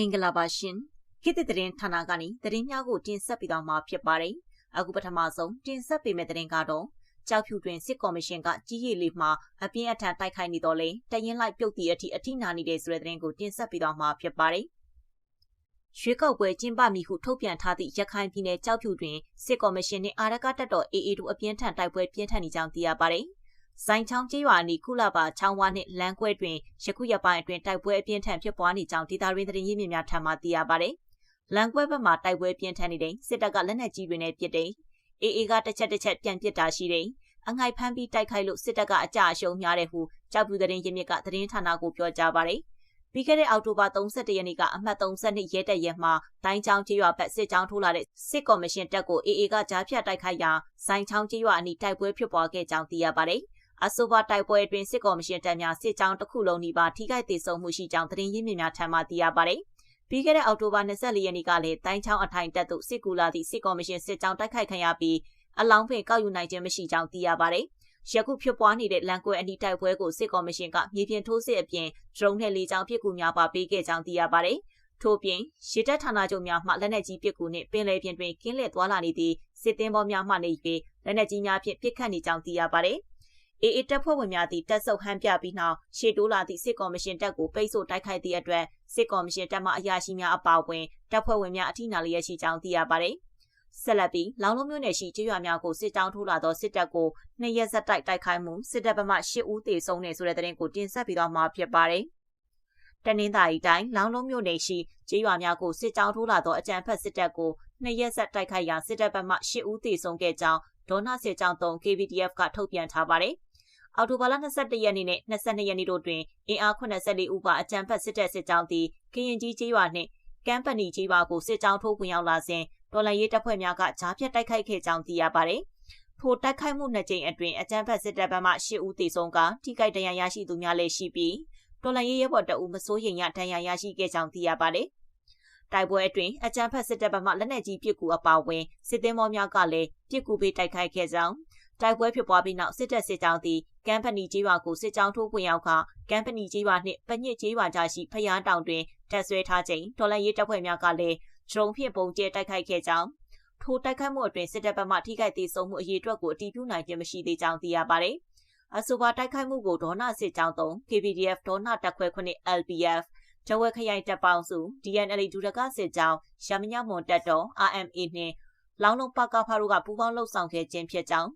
မင်္ဂလာပါရှင်ခေတ်သစ်သတင်းဌာနကနေသတင်းများကိုတင်ဆက်ပေးသွားမှာဖြစ်ပါတယ်အခုပထမဆုံးတင်ဆက်ပေးမယ့်သတင်းကတော့ကြောက်ဖြူတွင်စစ်ကော်မရှင်ကကြီးရည်လေးမှာအပြင်းအထန်တိုက်ခိုက်နေတော့လေတရင်လိုက်ပြုတ်တီအထိအထိနာနေတဲ့ဆိုတဲ့သတင်းကိုတင်ဆက်ပေးသွားမှာဖြစ်ပါတယ်ရွေးကောက်ပွဲကျင်းပမည်ဟုထုတ်ပြန်ထားသည့်ရခိုင်ပြည်နယ်ကြောက်ဖြူတွင်စစ်ကော်မရှင်နှင့်အာရကတပ်တော် AA တို့အပြင်းထန်တိုက်ပွဲပြင်းထန်နေကြောင်းသိရပါတယ်။ ဇိုင်ချောင်းကျေးရွာအနီးကုလပါချောင်းဝါနှင့်လမ်းကွဲတွင်ယခုရက်ပိုင်းအတွင်းတိုက်ပွဲအပြင်းထန်ဖြစ်ပွားနေကြောင်းဒေသရင်းသတင်းရင်းမြစ်များထံမှသိရပါတယ်။လမ်းကွဲဘက်မှာတိုက်ပွဲပြင်းထန်နေတဲ့စစ်တပ်ကလက်နက်ကြီးတွေနဲ့ပစ်တယ်။ AA ကတစ်ချက်တစ်ချက်ပြန်ပစ်တာရှိတယ်။အငိုက်ဖမ်းပြီးတိုက်ခိုက်လို့စစ်တပ်ကအကြအရှုံးများတယ်ဟုကြောက်ပြူသတင်းရင်းမြစ်ကသတင်းဌာနကိုပြောကြားပါတယ်။ပြီးခဲ့တဲ့အောက်တိုဘာ31ရက်နေ့ကအမှတ်32ရဲတပ်ရဲမှတိုင်းချောင်းကျေးရွာဘက်စစ်ကြောင်းထိုးလာတဲ့စစ်ကော်မရှင်တပ်ကို AA ကကြားဖြတ်တိုက်ခိုက်ရာဇိုင်ချောင်းကျေးရွာအနီးတိုက်ပွဲဖြစ်ပွားခဲ့ကြောင်းသိရပါတယ်။ အဆိုပါတိုက်ပွဲအတွင်းစစ်ကော်မရှင်တပ်များစစ်ကြောင်းတစ်ခုလုံးနီးပါးထိခိုက်ဒေဆုံးမှုရှိကြောင်းသတင်းရင်းမြစ်များထံမှသိရပါတယ်။ပြီးခဲ့တဲ့အောက်တိုဘာ24ရက်နေ့ကလည်းတိုင်းချောင်းအထိုင်တပ်သို့စစ်ကူလာသည့်စစ်ကော်မရှင်စစ်ကြောင်းတိုက်ခိုက်ခံရပြီးအလောင်းဖင်ကောက်ယူနိုင်ခြင်းမရှိကြောင်းသိရပါတယ်။ယခုဖြစ်ပွားနေတဲ့လန်ကွဲအနီးတိုက်ပွဲကိုစစ်ကော်မရှင်ကမြေပြင်ထိုးစစ်အပြင်ဒရုန်းနဲ့လေကြောင်းပစ်ကူများပါပေးခဲ့ကြောင်းသိရပါတယ်။ထို့ပြင်ရေတပ်ဌာနချုပ်များမှလက်နက်ကြီးပစ်ကူနှင့်ပင်လယ်ပြင်တွင်ကင်းလည်သွားလာနေသည့်စစ်သည်ဘောများမှနေပြီးလက်နက်ကြီးများဖြင့်ပစ်ခတ်နေကြောင်းသိရပါတယ်။ အေအေတပ်ဖွဲ့ဝင်များသည့်တပ်ဆုပ်ဟန်ပြပြီးနောက်ရှေ့တိုးလာသည့်စစ်ကော်မရှင်တပ်ကိုပိတ်ဆို့တိုက်ခိုက်သည့်အတွက်စစ်ကော်မရှင်တပ်မှအရာရှိများအပါအဝင်တပ်ဖွဲ့ဝင်များအထိနာလျက်ရှိကြောင်းသိရပါတယ်။ဆက်လက်ပြီးလောင်လုံးမြို့နယ်ရှိကျေးရွာများကိုစစ်ကြောင်းထိုးလာသောစစ်တပ်ကိုနှစ်ရက်ဆက်တိုက်တိုက်ခိုက်မှုစစ်တပ်ဗမာ၈ဦးသေဆုံးနေဆိုတဲ့သတင်းကိုတင်ဆက်ပြီးတော့မှာဖြစ်ပါတယ်။တနင်္သာရီတိုင်းလောင်လုံးမြို့နယ်ရှိကျေးရွာများကိုစစ်ကြောင်းထိုးလာသောအကြမ်းဖက်စစ်တပ်ကိုနှစ်ရက်ဆက်တိုက်ခိုက်ရာစစ်တပ်ဗမာ၈ဦးသေဆုံးခဲ့ကြောင်းဒေါနာစစ်ကြောင်း3 KVDF ကထုတ်ပြန်ထားပါတယ်။ အော်တိုဘာလ22ရက်နေ့နဲ့22ရက်နေ့တို့တွင်အင်အား84ဦးပါအကြံဖက်စစ်တပ်စစ်ကြောင်းသည်ကရင်ကြီးကျေးရွာနှင့်ကမ်ပနီကျေးရွာကိုစစ်ကြောင်းထိုးဝင်ရောက်လာစဉ်ဒေါ်လာရေးတပ်ဖွဲ့များကကြားဖြတ်တိုက်ခိုက်ခဲ့ကြောင်းသိရပါတယ်။ထိုတိုက်ခိုက်မှုနှစ်ကြိမ်အတွင်းအကြံဖက်စစ်တပ်ဘက်မှ10ဦးသေဆုံးကထိခိုက်ဒဏ်ရာရရှိသူများလည်းရှိပြီးဒေါ်လာရေးရဲဘော်တအုပ်မစိုးရိမ်ရဒဏ်ရာရရှိခဲ့ကြောင်းသိရပါတယ်။တိုက်ပွဲအတွင်းအကြမ်းဖက်စစ်တပ်ဘက်မှလက်နက်ကြီးပစ်ကူအပါအဝင်စစ်သည်မောများကလည်းပစ်ကူပေးတိုက်ခိုက်ခဲ့ကြောင်း တိုက်ပွဲဖြစ်ပွားပြီးနောက်စစ်တပ်စစ်ကြောင်းသည်ကမ်ပနီကျေးရွာကိုစစ်ကြောင်းထိုးဝင်ရောက်ကကမ်ပနီကျေးရွာနှင့်ပညစ်ကျေးရွာကြားရှိဖျားတောင်တွင်တပ်ဆွဲထားခြင်းဒေါ်လာရေးတပ်ဖွဲ့များကလည်းဒရုန်းဖြင့်ပုံကျဲတိုက်ခိုက်ခဲ့ကြောင်းထိုတိုက်ခိုက်မှုအတွင်းစစ်တပ်ဘက်မှထိခိုက်သေးဆုံးမှုအရေးအတွက်ကိုအတည်ပြုနိုင်ခြင်းမရှိသေးကြောင်းသိရပါတယ်။အဆိုပါတိုက်ခိုက်မှုကိုဒေါနာစစ်ကြောင်း3 KPDF ဒေါနာတပ်ခွဲ9 LPF ဂျဝဲခရိုင်တပ်ပေါင်းစု DNL ဒူရကစစ်ကြောင်းရမညမွန်တပ်တော် RMA နှင့်လောင်လုံးပကဖာတို့ကပူးပေါင်းလှုပ်ဆောင်ခဲ့ခြင်းဖြစ်ကြောင်း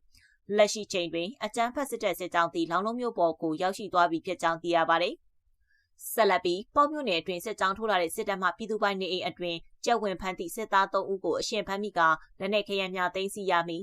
လက်ရှိချိန်တွင်အကြမ်းဖက်စစ်တပ်စစ်ကြောင်းသည်လောင်လုံးမြို့ပေါ်ကိုရောက်ရှိသွားပြီဖြစ်ကြောင်းသိရပါတယ်။ဆက်လက်ပြီးပေါ့မြို့နယ်အတွင်းစစ်ကြောင်းထိုးလာတဲ့စစ်တပ်မှပြည်သူပိုင်နေအိမ်အတွင်းကြက်ဝင်ဖမ်းသည့်စစ်သား3ဦးကိုအရှင်ဖမ်းမိကလက်နက်ခရမ်းများသိမ်းဆည်းရမိ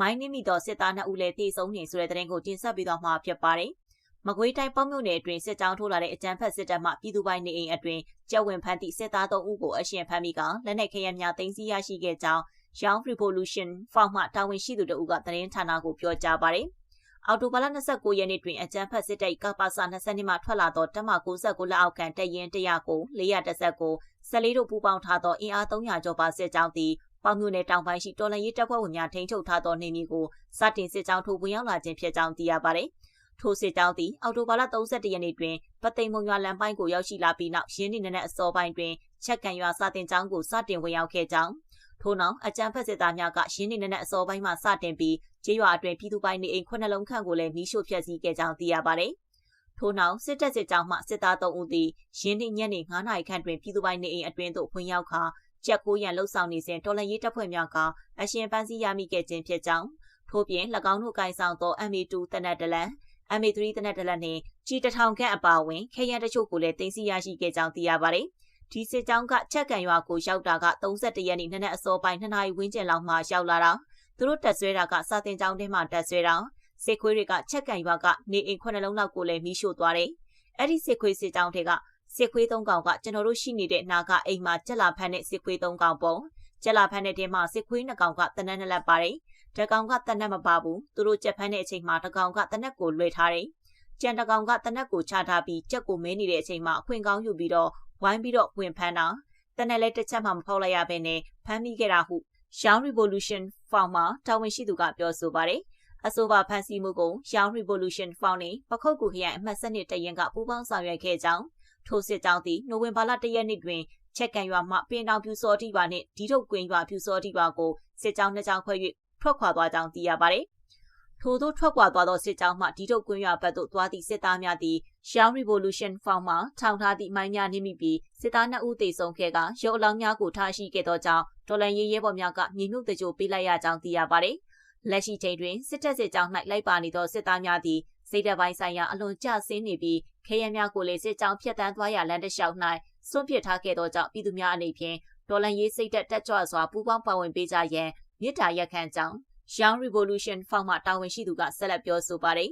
မိုင်းနှိမိသောစစ်သား2ဦးလည်းတေဆုံးနေဆိုတဲ့တဲ့ရင်ကိုတင်ဆက်ပေးသွားမှာဖြစ်ပါတယ်။မကွေးတိုင်းပေါ့မြို့နယ်အတွင်းစစ်ကြောင်းထိုးလာတဲ့အကြမ်းဖက်စစ်တပ်မှပြည်သူပိုင်နေအိမ်အတွင်းကြက်ဝင်ဖမ်းသည့်စစ်သား3ဦးကိုအရှင်ဖမ်းမိကလက်နက်ခရမ်းများသိမ်းဆည်းရရှိခဲ့ကြောင်း Young Revolution ဖောက်မှတာဝန်ရှိသူတို့ကသတင်းဌာနကိုပြောကြားပါတယ်။အော်တိုဘာလ29ရက်နေ့တွင်အကြမ်းဖက်စစ်တပ်ကပ္ပစ20မှထွက်လာသောတပ်မ69လက်အောက်ခံတပ်ရင်း109 419 14တို့ပူးပေါင်းထားသောအင်အား300ကျော်ပါစစ်ကြောင်းသည်ပေါင်မြို့နယ်တောင်ပိုင်းရှိတော်လန်ရေးတပ်ဖွဲ့ဝင်များထိန်းချုပ်ထားသောနေမြေကိုစတင်စစ်ကြောင်းထိုးဝင်ရောက်လာခြင်းဖြစ်ကြောင်းသိရပါတယ်။ထိုစစ်ကြောင်းသည်အော်တိုဘာလ31ရက်နေ့တွင်ပသိမ်မုံရွာလမ်းပိုင်းကိုရောက်ရှိလာပြီးနောက်ရင်းနှီးနဲ့အစောပိုင်းတွင်ချက်ကန်ရွာစာတင်ကျောင်းကိုစတင်ဝင်ရောက်ခဲ့ကြောင်း ထို့နောက်အကြမ်းဖက်စစ်သားများကရင်းနေတဲ့အစောပိုင်းမှစတင်ပြီးကျေးရွာအတွင်းပြည်သူပိုင်နေအိမ်ခုနှစ်လုံးခန့်ကိုလည်းမိရှို့ဖျက်ဆီးခဲ့ကြောင်းသိရပါတယ်။ထို့နောက်စစ်တပ်စစ်ကြောင်းမှစစ်သား3ဦးသည်ရင်းနှီးညနေ9နာရီခန့်တွင်ပြည်သူပိုင်နေအိမ်အတွင်းသို့ဝင်ရောက်ခါကြက်ကိုရန်လှုပ်ဆောင်နေစဉ်တော်လန်ရေးတပ်ဖွဲ့များကအရှင်ပန်းစည်းရမိခဲ့ခြင်းဖြစ်ကြောင်းထို့ပြင်၎င်းတို့ကိုင်ဆောင်သော MA2 တနက်တလန် MA3 တနက်တလန်နှင့်ကြီးတထောင်ခန့်အပါအဝင်ခရရန်တချို့ကိုလည်းတင်စီရရှိခဲ့ကြောင်းသိရပါတယ်။ ဒီစစ်ကြောင်းကချက်ကန်ရွာကိုရောက်တာက31ရက်နေ့နနက်အစောပိုင်း2နာရီဝန်းကျင်လောက်မှရောက်လာတာသူတို့တက်ဆွဲတာကစာတင်ကျောင်းထဲမှာတက်ဆွဲတာစစ်ခွေးတွေကချက်ကန်ရွာကနေအိမ်ခုနှလုံးလောက်ကိုလည်းမီးရှို့သွားတယ်အဲ့ဒီစစ်ခွေးစစ်ကြောင်းတွေကစစ်ခွေးသုံးကောင်ကကျွန်တော်တို့ရှိနေတဲ့နာကအိမ်မှာကြက်လာဖမ်းတဲ့စစ်ခွေးသုံးကောင်ပုံကြက်လာဖမ်းတဲ့တဲမှာစစ်ခွေးနှစ်ကောင်ကတနက်နှစ်လက်ပါတယ်တကောင်ကတနက်မပါဘူးသူတို့ကြက်ဖမ်းတဲ့အချိန်မှာတကောင်ကတနက်ကိုလွှဲထားတယ်ကြံတကောင်ကတနက်ကိုချထားပြီးကြက်ကိုမဲနေတဲ့အချိန်မှာအခွင့်ကောင်းယူပြီးတော့ ဝိုင်းပြီးတော့ဝင်ဖမ်းတာတနက်လဲတစ်ချက်မှမဖောက်လိုက်ရဘဲနဲ့ဖမ်းမိခဲ့တာဟု Young Revolution Fund မှာတာဝန်ရှိသူကပြောဆိုပါတယ်အဆိုပါဖန်ဆီးမှုကို Young Revolution Fund နဲ့ပခုတ်ကူခရိုင်အမှတ်စနစ်တရင်ကပူးပေါင်းဆောင်ရွက်ခဲ့ကြောင်းထိုစစ်ကြောင်းသည်နိုဝင်ဘာလ၁ရက်နေ့တွင်ချက်ကန်ရွာမှပင်တောင်ပြူစောတိပါနှင့်ဒီထုတ်ကွင်းရွာပြူစောတိပါကိုစစ်ကြောင်းနှစ်ကြောင်းခွဲ၍ထွက်ခွာသွားကြောင်းသိရပါတယ်။ ထို့သောထွက်ခွာသွားသောစစ်ကြောင်းမှဒီထုတ်ကွင်းရွာဘက်သို့သွားသည့်စစ်သားများသည် Young Revolution Front မှထောင်ထားသည့်မိုင်းများနှိမိပြီးစစ်သား2ဦးသေဆုံးခဲ့ကရုပ်အလောင်းများကိုထားရှိခဲ့သောကြောင့်ဒေါ်လန်ရေးရဲဘော်များကမြေမြုပ်တကြိုပေးလိုက်ရကြောင်းသိရပါတယ်။လက်ရှိချိန်တွင်စစ်တပ်စစ်ကြောင်း၌လိုက်ပါနေသောစစ်သားများသည်စိတ်ဓာတ်ပိုင်းဆိုင်ရာအလွန်ကျဆင်းနေပြီးခရဲများကိုလည်းစစ်ကြောင်းဖျက်ဆီးသွားရလမ်းတစ်လျှောက်၌စွန့်ပစ်ထားခဲ့သောကြောင့်ပြည်သူများအနေဖြင့်ဒေါ်လန်ရေးစိတ်သက်တက်ကြွစွာပူးပေါင်းပါဝင်ပေးကြရန်မြစ်တာရက်ခံကြောင်း Young Revolution ဖောက်မှတာဝန်ရှိသူကဆက်လက်ပြောဆိုပါတယ်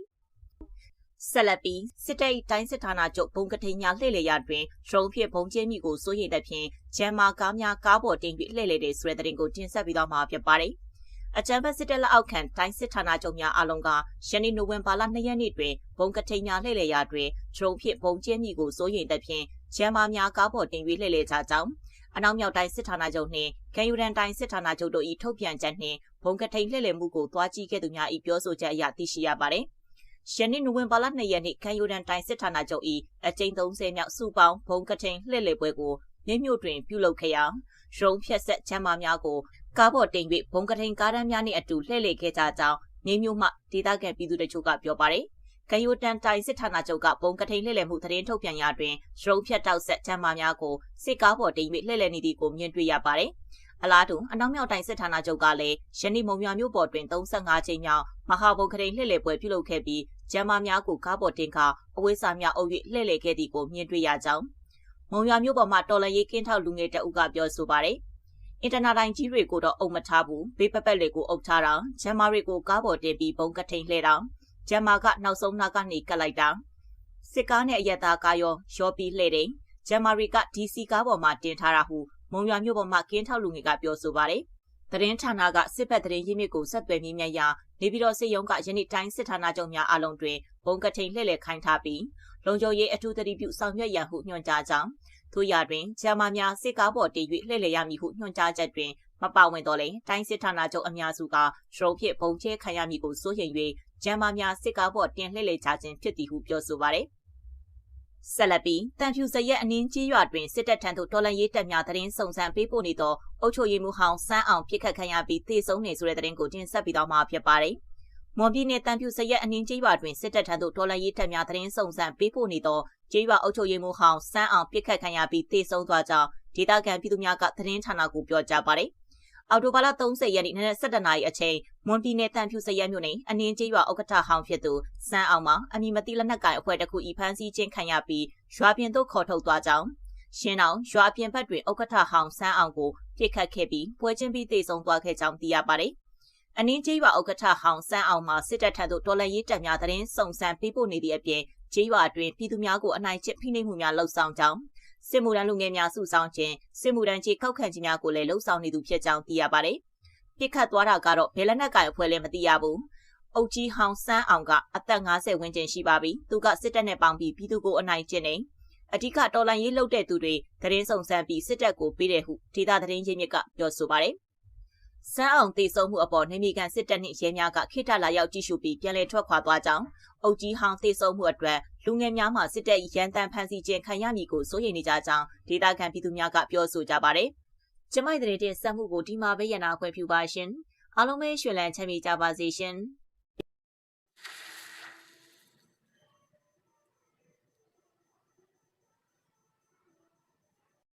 ဆက်လက်ပြီးစစ်တပ်တိုင်းစစ်ဌာနချုပ်ဘုံကထိန်ညာလှည့်လေရတွင်ဒရုန်းဖြင့်ဘုံကျဲမိကိုစိုးရိမ်တဲ့ဖြင့်ဂျမ်မာကားများကားပေါ်တင်ပြီးလှည့်လေတဲ့ဆိုတဲ့တဲ့တင်ကိုတင်ဆက်ပြီးတော့မှာဖြစ်ပါတယ်။အကြံဖက်စစ်တပ်လက်အောက်ခံတိုင်းစစ်ဌာနချုပ်များအလုံးကယနေ့နိုဝင်ဘာလ2ရက်နေ့တွင်ဘုံကထိန်ညာလှည့်လေရတွင်ဒရုန်းဖြင့်ဘုံကျဲမိကိုစိုးရိမ်တဲ့ဖြင့်ဂျမ်မာများကားပေါ်တင်ပြီးလှည့်လေကြကြောင်း အနောက်မြောက်တိုင်းစစ်ဌာနချုပ်နှင့်ခံယူရန်တိုင်းစစ်ဌာနချုပ်တို့၏ထုတ်ပြန်ချက်နှင့်ဘုံကထိန်လှည့်လည်မှုကိုတွားကြည့်ခဲ့သူများ၏ပြောဆိုချက်အရသိရှိရပါသည်။ယနေ့နိုဝင်ဘာလ2ရက်နေ့ခံယူရန်တိုင်းစစ်ဌာနချုပ်၏အကြိမ်30မြောက်စုပေါင်းဘုံကထိန်လှည့်လည်ပွဲကိုမြမြို့တွင်ပြုလုပ်ခဲ့ရာရုံဖြက်ဆက်ချမ်းမာများကိုကားပေါ်တင်၍ဘုံကထိန်ကားတန်းများနှင့်အတူလှည့်လည်ခဲ့ကြကြောင်းမြမြို့မှဒေသခံပြည်သူတို့ကပြောပါတယ်။ ကယိုတန်တိုင်စစ်ဌာနချုပ်ကပုံကထိန်လှည့်လည်မှုသတင်းထုတ်ပြန်ရာတွင်ရုံဖြတ်တောက်ဆက်ချမ်းမာများကိုစစ်ကားပေါ်တင်၍လှည့်လည်နေသည်ကိုမြင်တွေ့ရပါတယ်။အလားတူအနောက်မြောက်တိုင်းစစ်ဌာနချုပ်ကလည်းယနေ့မုံရွာမြို့ပေါ်တွင်35ချိန်မြောက်မဟာဘုံကထိန်လှည့်လည်ပွဲပြုလုပ်ခဲ့ပြီးဂျမ်မာများကိုကားပေါ်တင်ခါအဝိစာများအုပ်၍လှည့်လည်ခဲ့သည်ကိုမြင်တွေ့ရကြောင်းမုံရွာမြို့ပေါ်မှာတော်လရေးကင်းထောက်လူငယ်တအုပ်ကပြောဆိုပါတယ်။အင်တာနက်တိုင်းကြီးတွေကိုတော့အုံမထားဘူးဘေးပပက်လေးကိုအုပ်ထားတာဂျမ်မာတွေကိုကားပေါ်တင်ပြီးဘုံကထိန်လှည့်တာ ဂျမ်မာကနောက်ဆုံးနာကနေကတ်လိုက်တာစစ်ကားနဲ့အရက်သားကားရောရောပြီးလှည့်တယ်ဂျမ်မာရီက DC ကားပေါ်မှာတင်ထားတာဟုမုံရွာမြို့ပေါ်မှာကင်းထောက်လူငယ်ကပြောဆိုပါတယ်သတင်းဌာနကစစ်ဘက်သတင်းရင်းမြစ်ကိုဆက်သွယ်မြင်းမြတ်ရာနေပြည်တော်စစ်ရုံးကယနေ့တိုင်းစစ်ဌာနချုပ်များအလုံးတွင်ဘုံကထိန်လှည့်လည်ခိုင်းထားပြီးလုံခြုံရေးအထူးသတိပြုဆောင်ရွက်ရန်ဟုညွှန်ကြားကြောင်းထို့ရာတွင်ဂျာမာများစစ်ကားပေါ်တည်၍လှည့်လည်ရမည်ဟုညွှန်ကြားချက်တွင်မပါဝင်တော့လေတိုင်းစစ်ဌာနချုပ်အများစုကရုံးဖြစ်ဘုံကျဲခံရမည်ကိုစိုးရိမ်၍ ဂျမ်မာများစစ်ကားပေါ်တင်လှည့်လည်ကြခြင်းဖြစ်သည်ဟုပြောဆိုပါတယ်ဆက်လက်ပြီးတန်ဖြူစရက်အနင်းကြီးရွာတွင်စစ်တပ်ထံသို့တော်လန်ရေးတပ်များတရင်စုံစမ်းပေးပို့နေသောအုပ်ချုပ်ရေးမှူးဟောင်းစန်းအောင်ပြစ်ခတ်ခံရပြီးသေဆုံးနေဆိုတဲ့တရင်ကိုတင်ဆက်ပြီးတော့မှာဖြစ်ပါတယ်။မွန်ပြည်နယ်တန်ဖြူစရက်အနင်းကြီးရွာတွင်စစ်တပ်ထံသို့တော်လန်ရေးတပ်များတရင်စုံစမ်းပေးပို့နေသောကြီးရွာအုပ်ချုပ်ရေးမှူးဟောင်းစန်းအောင်ပြစ်ခတ်ခံရပြီးသေဆုံးသွားကြောင်းဒေသခံပြည်သူများကသတင်းဌာနကိုပြောကြားပါတယ်။ အော်တိုဘာလ30ရက်နေ့နနက်7:00နာရီအချိန်မွန်ပြည်နယ်တန်ဖြူစရက်မြို့နယ်အနင်းကျေးရွာဥက္ကဋ္ဌဟောင်းဖြစ်သူစန်းအောင်မှာအမည်မသိလက်နက်ကိုင်အဖွဲ့တစ်ခုဤဖမ်းဆီးခြင်းခံရပြီးရွာပြင်သို့ခေါ်ထုတ်သွားကြောင်းရှင်းအောင်ရွာပြင်ဘက်တွင်ဥက္ကဋ္ဌဟောင်းစန်းအောင်ကိုပြစ်ခတ်ခဲ့ပြီးပွဲချင်းပြီးတေဆုံးသွားခဲ့ကြောင်းသိရပါတယ်။အနင်းကျေးရွာဥက္ကဋ္ဌဟောင်းစန်းအောင်မှာစစ်တပ်ထံသို့တော်လှန်ရေးတပ်များတရင်စုံစမ်းပေးပို့နေသည့်အပြင်ကျေးရွာတွင်ပြည်သူများကိုအနိုင်ကျင့်ဖိနှိပ်မှုများလှုံ့ဆော်ကြောင်း စစ်မှုထမ်းလူငယ်များစုဆောင်ခြင်းစစ်မှုထမ်းကြီးခောက်ခံခြင်းများကိုလည်းလှုံ့ဆော်နေသူဖြစ်ကြောင်းသိရပါတယ်။ပြစ်ခတ်သွားတာကတော့ဘယ်လက်နက်ကိုင်အဖွဲ့လဲမသိရဘူး။အုတ်ကြီးဟောင်စန်းအောင်ကအသက်50ဝန်းကျင်ရှိပါပြီ။သူကစစ်တပ်နဲ့ပေါင်းပြီးပြည်သူကိုအနိုင်ကျင့်နေ။အဓိကတော်လှန်ရေးလုပ်တဲ့သူတွေသတင်းစုံစမ်းပြီးစစ်တပ်ကိုပေးတယ်ဟုဒေသသတင်းရင်းမြစ်ကပြောဆိုပါတယ်။ စန်းအောင်တေဆုံးမှုအပေါ်နေမီကန်စစ်တပ်နှင့်ရဲများကခိတလာရောက်ကြည့်ရှုပြီးပြန်လည်ထွက်ခွာသွားကြောင်းအုတ်ကြီးဟောင်တေဆုံးမှုအတွက်လူငယ်များမှစစ်တပ်ရန်တမ်းဖမ်းဆီးခြင်းခံရမည်ကိုစိုးရိမ်နေကြကြောင်းဒေသခံပြည်သူများကပြောဆိုကြပါတယ်။ကျမိုက်တဲ့တင်ဆက်မှုကိုဒီမှာပဲရနာခွင့်ပြုပါရှင်အားလုံးပဲရွှေလန်းချမ်းမြေကြပါစေရှင်။